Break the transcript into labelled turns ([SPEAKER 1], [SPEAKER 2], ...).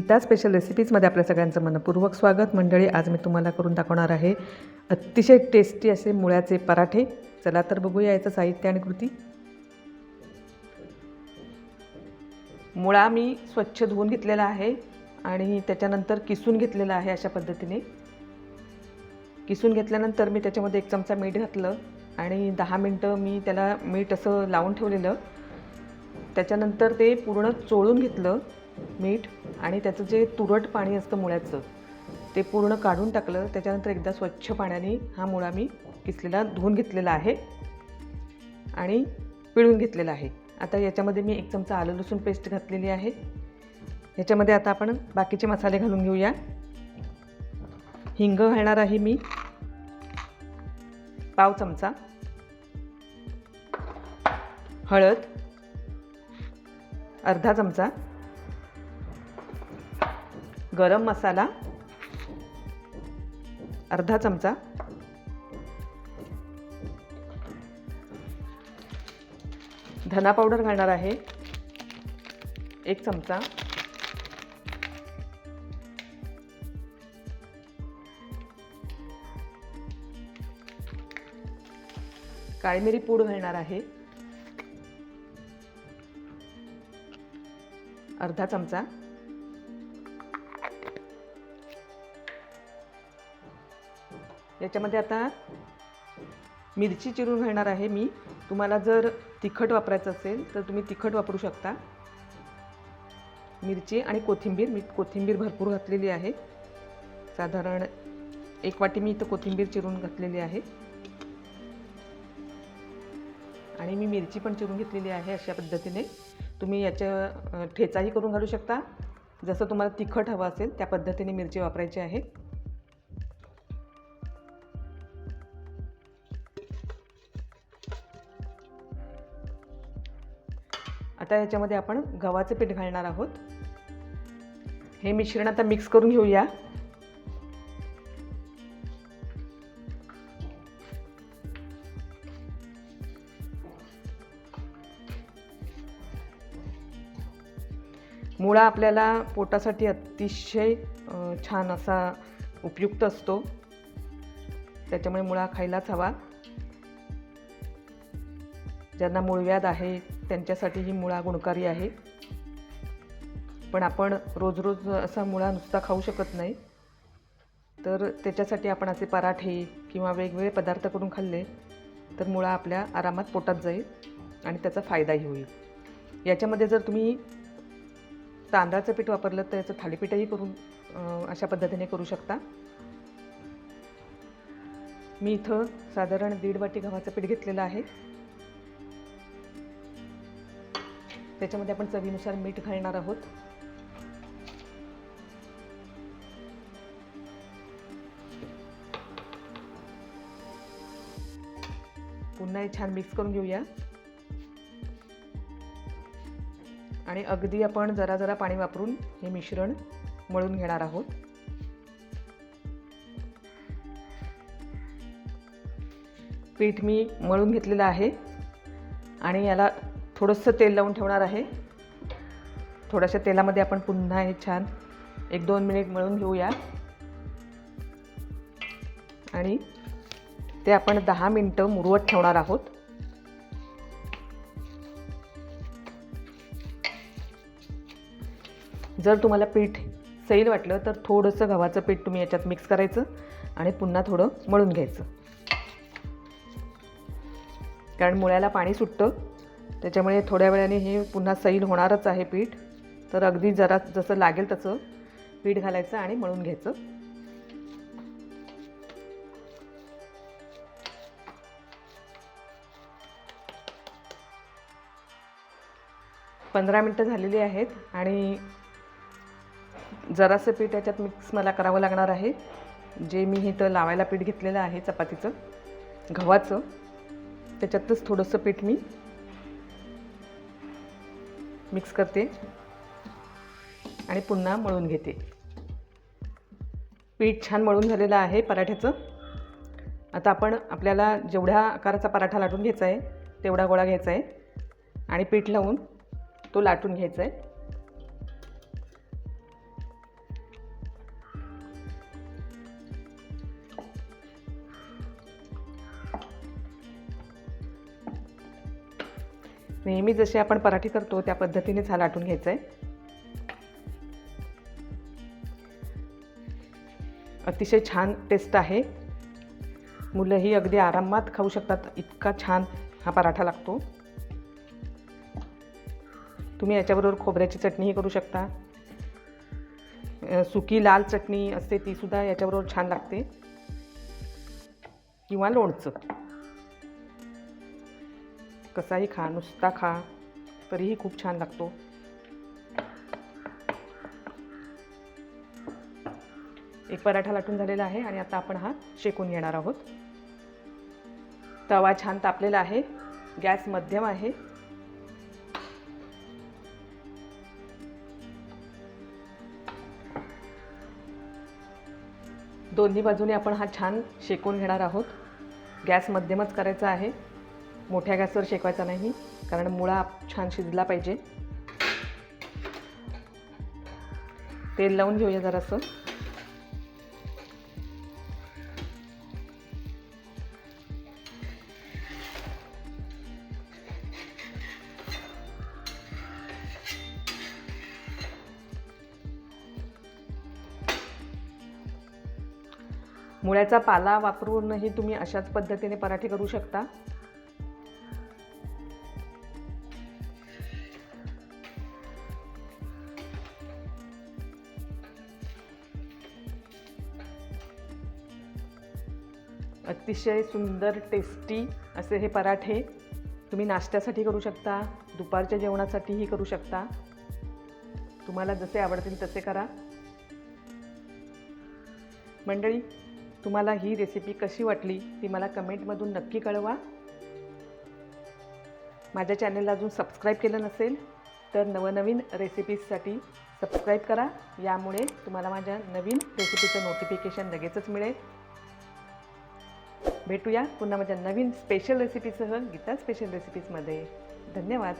[SPEAKER 1] Gita special रेसिपीजमध्ये आपल्या सगळ्यांचं मनपूर्वक स्वागत. मंडळी आज मी तुम्हाला करून दाखवणार आहे अतिशय टेस्टी असे मुळ्याचे पराठे. चला तर बघूया याचं साहित्य आणि कृती. मुळा मी स्वच्छ धुवून घेतलेला आहे आणि त्याच्यानंतर किसून घेतलेला आहे अशा पद्धतीने. किसून घेतल्यानंतर मी त्याच्यामध्ये एक चमचा मीठ घातलं आणि दहा मिनटं मी त्याला मीठ असं लावून ठेवलेलं. त्याच्यानंतर ते पूर्ण चोळून घेतलं. मीठ आणि त्याचं जे तुरट पाणी असतं मुळ्याचं ते पूर्ण काढून टाकलं. त्याच्यानंतर एकदा स्वच्छ पाण्याने हा मुळा मी किसलेला धुवून घेतलेला आहे आणि पिळून घेतलेला आहे. आता याच्यामध्ये मी एक चमचा आलं लसूण पेस्ट घातलेली आहे. याच्यामध्ये आता आपण बाकीचे मसाले घालून घेऊया. हिंग घालणार आहे मी. पाव चमचा. हळद. अर्धा चमचा. गरम मसाला अर्धा चमचा. धना पावडर घालणार आहे. एक चमचा. काळी मिरी पूड घालणार आहे. अर्धा चमचा. याच्यामध्ये आता मिरची चिरून घेणार आहे मी. तुम्हाला जर तिखट वापरायचं असेल तर तुम्ही तिखट वापरू शकता. मिरची आणि कोथिंबीर मी कोथिंबीर भरपूर घातलेली आहे. साधारण एक वाटी मी इथं कोथिंबीर चिरून घातलेली आहे. आणि मी मिरची पण चिरून घेतलेली आहे अशा पद्धतीने. तुम्ही याच्या ठेचाही करून घालू शकता. जसं तुम्हाला तिखट हवं असेल त्या पद्धतीने मिरची वापरायची आहे. आता याच्यामध्ये आपण गव्हाचं पीठ घालणार आहोत. हे मिश्रण आता मिक्स करून घेऊया. मुळा आपल्याला पोटासाठी अतिशय छान असा उपयुक्त असतो. त्याच्यामुळे मुळा खायलाच हवा. ज्यांना मूळव्याध आहे त्यांच्यासाठी ही मुळा गुणकारी आहे. पण आपण रोज रोज असा मुळा नुसता खाऊ शकत नाही. तर त्याच्यासाठी आपण असे पराठे किंवा वेगवेगळे पदार्थ करून खाल्ले तर मुळा आपल्या आरामात पोटात जाईल आणि त्याचा फायदाही होईल. याच्यामध्ये जर तुम्ही तांदळाचं पीठ वापरलं तर याचं थालीपीठही करून अशा पद्धतीने करू शकता. मी इथं साधारण दीड वाटी गव्हाचं पीठ घेतलेलं आहे. त्याच्यामध्ये आपण चवीनुसार मीठ घालणार आहोत. पुन्हा हे छान मिक्स करून घेऊया. आणि अगदी आपण जरा जरा पाणी वापरून हे मिश्रण मळून घेणार आहोत. पीठ मी मळून घेतलेलं आहे. आणि याला थोडंसं तेल लावून ठेवणार आहे. थोड्याशा तेलामध्ये आपण पुन्हा हे छान एक दोन मिनिट मळून घेऊया. आणि ते आपण दहा मिनटं मुरवत ठेवणार आहोत. जर तुम्हाला पीठ सैल वाटलं तर थोडंसं गव्हाचं पीठ तुम्ही याच्यात मिक्स करायचं आणि पुन्हा थोडं मळून घ्यायचं. कारण मुळ्याला पाणी सुटतं त्याच्यामुळे थोड्या वेळाने हे पुन्हा सैल होणारच आहे पीठ. तर अगदी जरा जसं लागेल तसं पीठ घालायचं आणि मळून घ्यायचं. पंधरा मिनटं झालेली आहेत आणि जरासं पीठ याच्यात मिक्स मला करावं लागणार आहे. जे मी इथं लावायला पीठ घेतलेलं आहे चपातीचं गव्हाचं त्याच्यातच थोडंसं पीठ मी मिक्स करते आणि पुन्हा मळून घेते. पीठ छान मळून झालेलं आहे पराठ्याचं. आता आपण आपल्याला जेवढ्या आकाराचा पराठा लाटून घ्यायचा आहे तेवढा गोळा घ्यायचा आहे. आणि पीठ लावून तो लाटून घ्यायचा आहे. नेहमी जसे आपण पराठी करतो त्या पद्धतीनेच हा लाटून घ्यायचा आहे अतिशय छान टेस्ट आहे. मुलंही अगदी आरामात खाऊ शकतात. इतका छान हा पराठा लागतो. तुम्ही याच्याबरोबर खोबऱ्याची चटणीही करू शकता. सुकी लाल चटणी असते तीसुद्धा याच्याबरोबर छान लागते. किंवा लोणचं. कसाही खा नुसता खा तरीही खूप छान लागतो. एक पराठा लाटून झालेला आहे आणि आता आपण हा शेकून घेणार आहोत. तवा छान तापलेला आहे गॅस मध्यम आहे. दोन्ही बाजूने आपण हा छान शेकून घेणार आहोत. गॅस मध्यमच करायचा आहे. मोठ्या गॅसवर शेकवायचा नाही कारण मुळा छान शिजला पाहिजे. तेल लावून घेऊया जरासं. मुळ्याचा पाला वापरूनही तुम्ही अशाच पद्धतीने पराठे करू शकता. अतिशय सुंदर टेस्टी असे हे पराठे तुम्ही नाश्त्यासाठी करू शकता दुपारच्या जेवणासाठीही करू शकता. तुम्हाला जसे आवडतील तसे करा. मंडळी तुम्हाला ही रेसिपी कशी वाटली ती मला कमेंटमधून नक्की कळवा. माझ्या चॅनलला अजून सबस्क्राईब केलं नसेल तर नवनवीन रेसिपीजसाठी सबस्क्राईब करा. यामुळे तुम्हाला माझ्या नवीन रेसिपीचं नोटिफिकेशन लगेचच मिळेल. भेटूया पुन्हा माझ्या नवीन स्पेशल रेसिपीसह गीता स्पेशल रेसिपीजमध्ये धन्यवाद.